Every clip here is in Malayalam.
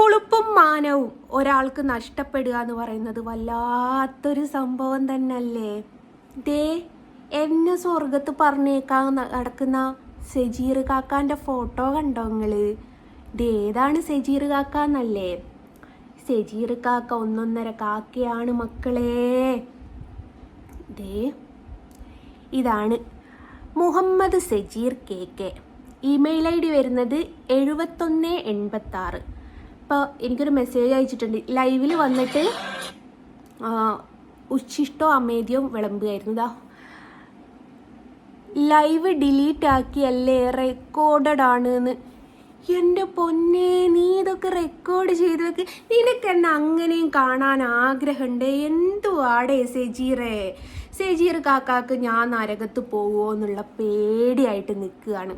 ഉളുപ്പും മാനവും ഒരാൾക്ക് നഷ്ടപ്പെടുക എന്ന് പറയുന്നത് വല്ലാത്തൊരു സംഭവം തന്നെയല്ലേ? ദേ എന്നെ സ്വർഗത്ത് പറഞ്ഞേക്കാൻ നടക്കുന്ന സെജീർ കാക്കാന്റെ ഫോട്ടോ കണ്ടോ നിങ്ങൾ ഇത് ഏതാണ് സെജീർ കാക്ക എന്നല്ലേ? സെജീർ കാക്ക ഒന്നൊന്നര കാക്കയാണ് മക്കളെ. ദേ ഇതാണ് Muhammad Sajeer K K. Email I D വരുന്നത് എഴുപത്തൊന്ന് എൺപത്തി ആറ് ഇപ്പോൾ എനിക്കൊരു മെസ്സേജ് അയച്ചിട്ടുണ്ട്. ലൈവിൽ വന്നിട്ട് ഉച്ചിഷ്ടോ അമേദിയോ വിളമ്പുകയായിരുന്നു. ഇതാ ലൈവ് ഡിലീറ്റ് ആക്കിയല്ലേ റെക്കോർഡഡ് ആണ് എന്ന് എന്റെ പൊന്നെ നീ ഇതൊക്കെ റെക്കോർഡ് ചെയ്ത് വെക്ക് നിനക്ക് എന്നെ അങ്ങനെയും കാണാൻ ആഗ്രഹമുണ്ട്. എന്തുവാടേ സെജീറേ? സെജീർ കാക്കാക്ക് ഞാൻ നരകത്ത് പോവോ എന്നുള്ള പേടിയായിട്ട് നിൽക്കുകയാണ്.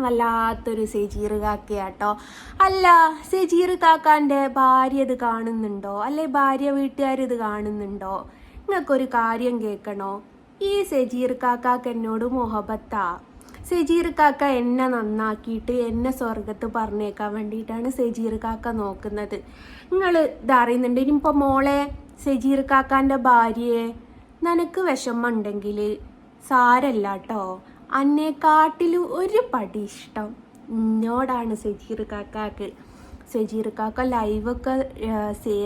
വല്ലാത്തൊരു സെജീർ കാക്കയാട്ടോ അല്ല സെജീർ കാക്കാന്റെ ഭാര്യ ഇത് കാണുന്നുണ്ടോ? അല്ലെ ഭാര്യ വീട്ടുകാർ ഇത് കാണുന്നുണ്ടോ? നിങ്ങൾക്കൊരു കാര്യം കേൾക്കണോ? ഈ സെജീർ കാക്കാക്ക് എന്നോട് മുഹബത്താ. സെജീർ കാക്ക എന്നെ നന്നാക്കിയിട്ട് എന്നെ സ്വർഗത്ത് പറഞ്ഞേക്കാൻ വേണ്ടിയിട്ടാണ് സെജീർ കാക്ക നോക്കുന്നത്. നിങ്ങൾ ഇതറിയുന്നുണ്ട് ഇനിയിപ്പോൾ മോളെ സെജീർ കാക്കാന്റെ ഭാര്യയെ നിനക്ക് വിഷമമുണ്ടെങ്കിൽ സാരല്ല കേട്ടോ അന്നേക്കാട്ടിൽ ഒരു പടി ഇഷ്ടം എന്നോടാണ് സജീർ കാക്കാക്ക്. സജീർ കാക്ക ലൈവൊക്കെ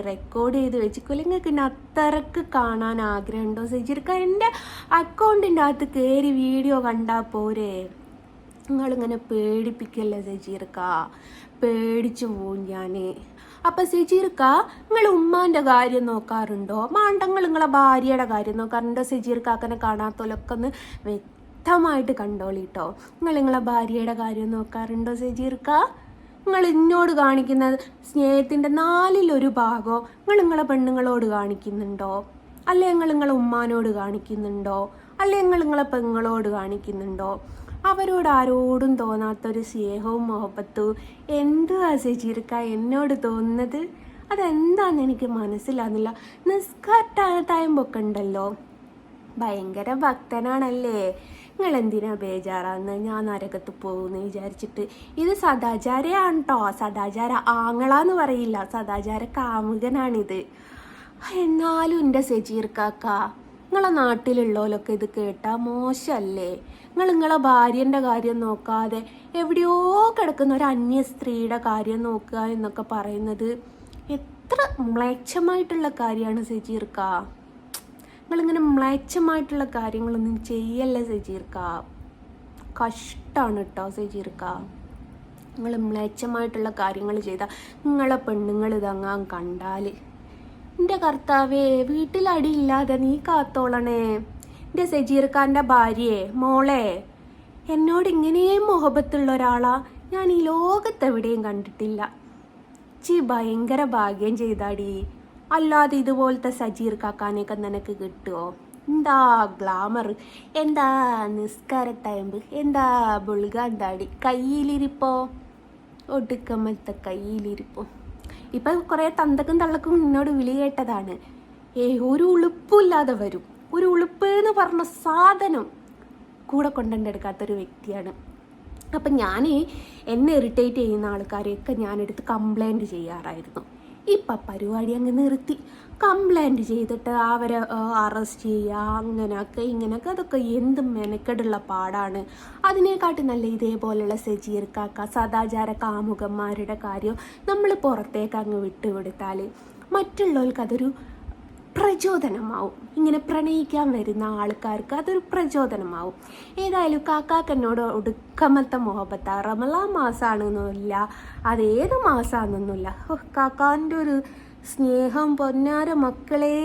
റെക്കോർഡ് ചെയ്ത് വെച്ചിക്കോ നിങ്ങൾക്ക് ഇന്നെ അത്രയ്ക്ക് കാണാൻ ആഗ്രഹമുണ്ടോ? സജീർ കാ എന്റെ അക്കൗണ്ടിന്റെ അകത്ത് കയറി വീഡിയോ കണ്ടാൽ പോരെ. നിങ്ങളിങ്ങനെ പേടിപ്പിക്കല്ലേ സജീർക്ക? പേടിച്ചു പോവും ഞാൻ അപ്പം സജീർക്ക നിങ്ങൾ ഉമ്മാന്റെ കാര്യം നോക്കാറുണ്ടോ? മാണ്ടങ്ങൾ നിങ്ങളെ ഭാര്യയുടെ കാര്യം നോക്കാറുണ്ടോ? സജീർക്കാക്കനെ കാണാത്തോലൊക്കെ ഒന്ന് വ്യക്തമായിട്ട് കണ്ടോളിട്ടോ. നിങ്ങൾ നിങ്ങളെ ഭാര്യയുടെ കാര്യം നോക്കാറുണ്ടോ സജീർക്ക നിങ്ങൾ എന്നോട് കാണിക്കുന്ന സ്നേഹത്തിന്റെ നാലിലൊരു ഭാഗം നിങ്ങൾ നിങ്ങളെ പെണ്ണുങ്ങളോട് കാണിക്കുന്നുണ്ടോ? അല്ലെ നിങ്ങൾ നിങ്ങളെ ഉമ്മാനോട് കാണിക്കുന്നുണ്ടോ? അല്ലെ നിങ്ങൾ നിങ്ങളെ പെങ്ങളോട് കാണിക്കുന്നുണ്ടോ? അവരോട് ആരോടും തോന്നാത്തൊരു സ്നേഹവും മുഹബത്തും എന്തുവാ സജീർക്ക എന്നോട് തോന്നുന്നത്? അതെന്താന്ന് എനിക്ക് മനസ്സിലാകുന്നില്ല നിസ്കാരത്തായമ്പൊക്കെ ഉണ്ടല്ലോ. ഭയങ്കര ഭക്തനാണല്ലേ? നിങ്ങൾ എന്തിനാ ബേജാറാന്ന് ഞാൻ നരകത്ത് പോകുമെന്ന് വിചാരിച്ചിട്ട്. ഇത് സദാചാരയാണ് കേട്ടോ സദാചാര ആങ്ങളാന്ന് പറയില്ല. സദാചാര കാമുകനാണിത്. എന്നാലും എന്റെ സജീർ കാക്ക നിങ്ങളെ നാട്ടിലുള്ളവരൊക്കെ ഇത് കേട്ടാൽ മോശമല്ലേ നിങ്ങൾ നിങ്ങളെ ഭാര്യന്റെ കാര്യം നോക്കാതെ എവിടെയോ കിടക്കുന്ന ഒരു അന്യ സ്ത്രീയുടെ കാര്യം നോക്കുക എന്നൊക്കെ പറയുന്നത് എത്ര മ്ലേച്ഛമായിട്ടുള്ള കാര്യമാണ് സജീർക്ക നിങ്ങളിങ്ങനെ മ്ലേച്ഛമായിട്ടുള്ള കാര്യങ്ങളൊന്നും ചെയ്യല്ല സജീർക്ക? കഷ്ടമാണ് കേട്ടോ സജീർക്ക. നിങ്ങൾ മ്ലേച്ഛമായിട്ടുള്ള കാര്യങ്ങൾ ചെയ്താൽ നിങ്ങളെ പെണ്ണുങ്ങൾ ഇതങ്ങാൻ കണ്ടാൽ എന്റെ കർത്താവേ വീട്ടിലടിയില്ലാതെ നീ കാത്തോളണേ. എന്റെ സജീർക്കാന്റെ ഭാര്യയെ മോളെ എന്നോട് ഇങ്ങനെയും മുഹബത്തുള്ള ഒരാളാ ഞാൻ ഈ ലോകത്തെവിടെയും കണ്ടിട്ടില്ല. ചി ഭയങ്കര ഭാഗ്യം ചെയ്താടി. അല്ലാതെ ഇതുപോലത്തെ സജീർ കാക്കാനെയൊക്കെ നിനക്ക് കിട്ടുമോ എന്താ ഗ്ലാമർ എന്താ നിസ്കാര നിസ്കാരത്തയമ്പ്? എന്താ ബുൾഗാന്താടി? കയ്യിലിരിപ്പോ? ഒടുക്കമ്മത്തെ കയ്യിലിരിപ്പോ? ഇപ്പൊ കുറെ തന്തക്കും തള്ളക്കും നിന്നോട് വിളി കേട്ടതാണ്. ഏ ഒരു ഉളുപ്പില്ലാതെ വരും. ഒരു ഉളുപ്പ് എന്ന് പറഞ്ഞ സാധനം കൂടെ കൊണ്ടെടുക്കാത്തൊരു വ്യക്തിയാണ്. അപ്പം ഞാൻ എന്നെ ഇറിറ്റേറ്റ് ചെയ്യുന്ന ആൾക്കാരെയൊക്കെ ഞാനെടുത്ത് കംപ്ലൈന്റ് ചെയ്യാറായിരുന്നു. ഇപ്പം പരിപാടി അങ്ങ് നിർത്തി. കംപ്ലൈന്റ് ചെയ്തിട്ട് അവരെ അറസ്റ്റ് ചെയ്യുക അങ്ങനെയൊക്കെ ഇങ്ങനെയൊക്കെ അതൊക്കെ എന്ത് മെനക്കെടുള്ള പാടാണ്. അതിനെക്കാട്ടി നല്ല ഇതേപോലെയുള്ള സജീർക്കാക്ക സദാചാര കാമുകന്മാരുടെ കാര്യം നമ്മൾ പുറത്തേക്ക് അങ്ങ് വിട്ടുകൊടുത്താൽ മറ്റുള്ളവർക്ക് അതൊരു പ്രചോദനമാവും. ഇങ്ങനെ പ്രണയിക്കാൻ വരുന്ന ആൾക്കാർക്ക് അതൊരു പ്രചോദനമാവും. ഏതായാലും കാക്കാക്കനോട് ഒടുക്കമത്തെ മുഹബത്ത. റമലാ മാസമാണെന്നൊന്നുമില്ല അതേത് മാസമാണെന്നൊന്നുമില്ല കാക്കാന്റെ ഒരു സ്നേഹം പൊന്നാര മക്കളെ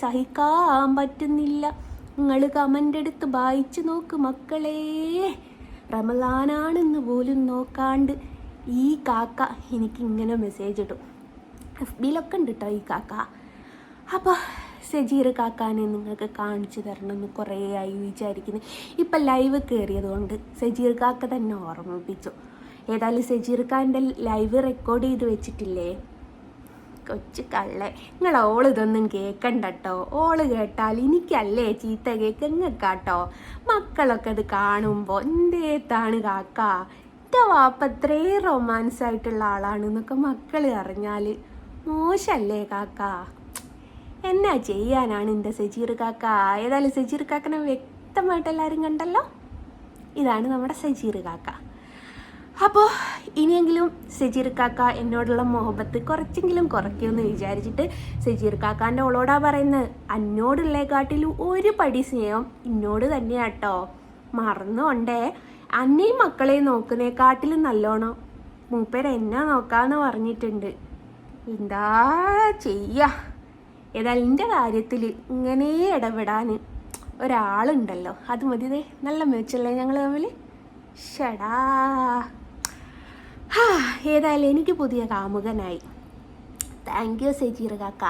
സഹിക്കാൻ പറ്റുന്നില്ല. നിങ്ങൾ കമന്റ് എടുത്ത് വായിച്ചു നോക്ക് മക്കളെ. റമലാനാണെന്ന് പോലും നോക്കാണ്ട് ഈ കാക്ക എനിക്ക് ഇങ്ങനെ മെസ്സേജ് ഇടും എഫ് ബിയിലൊക്കെ ഉണ്ട് കേട്ടോ ഈ കാക്ക? അപ്പോൾ സജീർ കാക്കാനെ നിങ്ങൾക്ക് കാണിച്ചു തരണം എന്ന് കുറേ ആയി വിചാരിക്കുന്നു. ഇപ്പം ലൈവ് കയറിയത് കൊണ്ട് സജീർ കാക്ക തന്നെ ഓർമ്മിപ്പിച്ചു. ഏതായാലും സജീർ ഖാന്റെ ലൈവ് റെക്കോർഡ് ചെയ്ത് വെച്ചിട്ടില്ലേ? കൊച്ചു കള്ളേ നിങ്ങൾ ഓളിതൊന്നും കേൾക്കണ്ട കേട്ടോ ഓൾ കേട്ടാൽ എനിക്കല്ലേ ചീത്ത കേക്ക് ഇങ്ങക്കാട്ടോ മക്കളൊക്കെ അത് കാണുമ്പോൾ എന്തേത്താണ് കാക്ക? എന്റെ വാപ്പ അത്രയും റൊമാൻസ് ആയിട്ടുള്ള ആളാണെന്നൊക്കെ മക്കൾ അറിഞ്ഞാൽ മോശമല്ലേ കാക്ക? എന്നാ ചെയ്യാനാണ് എന്റെ സജീർ കാക്ക? ഏതായാലും സജീർ കാക്കനെ വ്യക്തമായിട്ട് എല്ലാവരും കണ്ടല്ലോ? ഇതാണ് നമ്മുടെ സജീർ കാക്ക. അപ്പോൾ ഇനിയെങ്കിലും സജീർ കാക്ക എന്നോടുള്ള മുഹബത്ത് കുറച്ചെങ്കിലും കുറയ്ക്കുമെന്ന് വിചാരിച്ചിട്ട് സജീർ കാക്കാന്റെ ഓളോടാ പറയുന്നത് അന്നോടുള്ളേക്കാട്ടിലും ഒരു പടി സ്നേഹം ഇന്നോട് തന്നെയാട്ടോ. മറന്നുകൊണ്ടേ അന്നേയും മക്കളെ നോക്കുന്നേക്കാട്ടിലും നല്ലോണം. മൂപ്പര് എന്നാ നോക്കാന്ന് പറഞ്ഞിട്ടുണ്ട്. എന്താ ചെയ്യാ? ഏതായാലും എന്റെ കാര്യത്തിൽ ഇങ്ങനെ ഇടപെടാൻ ഒരാളുണ്ടല്ലോ. അത് മതി നല്ല മെച്ചല്ലേ ഞങ്ങൾ തമ്മിൽ ഷടാ. ഏതായാലും എനിക്ക് പുതിയ കാമുകനായി. താങ്ക് യു സെജീർ കാക്ക.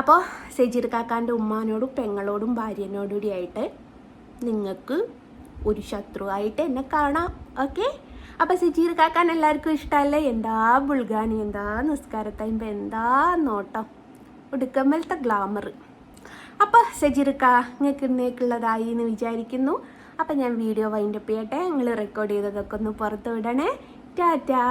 അപ്പോൾ സെജീർ കാക്കാന്റെ ഉമ്മാനോടും പെങ്ങളോടും ഭാര്യനോടും കൂടി ആയിട്ട് നിങ്ങൾക്ക് ഒരു ശത്രുവായിട്ട് എന്നെ കാണാം. ഓക്കെ അപ്പോൾ സെജീർ കാക്കാൻ എല്ലാവർക്കും ഇഷ്ടമല്ലേ എന്താ ബുൾഗാനി? എന്താ നിസ്കാരത്തായ്മ എന്താ നോട്ടം? ഒടുക്കമ്മലത്തെ ഗ്ലാമർ അപ്പോൾ സജീർക്ക നിങ്ങൾക്ക് ഇന്നേക്കുള്ളതായി എന്ന് വിചാരിക്കുന്നു. അപ്പം ഞാൻ വീഡിയോ വൈൻഡപ്പ് ചെയ്യട്ടെ. നിങ്ങൾ റെക്കോർഡ് ചെയ്തതൊക്കെ ഒന്ന് പുറത്ത് വിടണേ. ടാറ്റാ!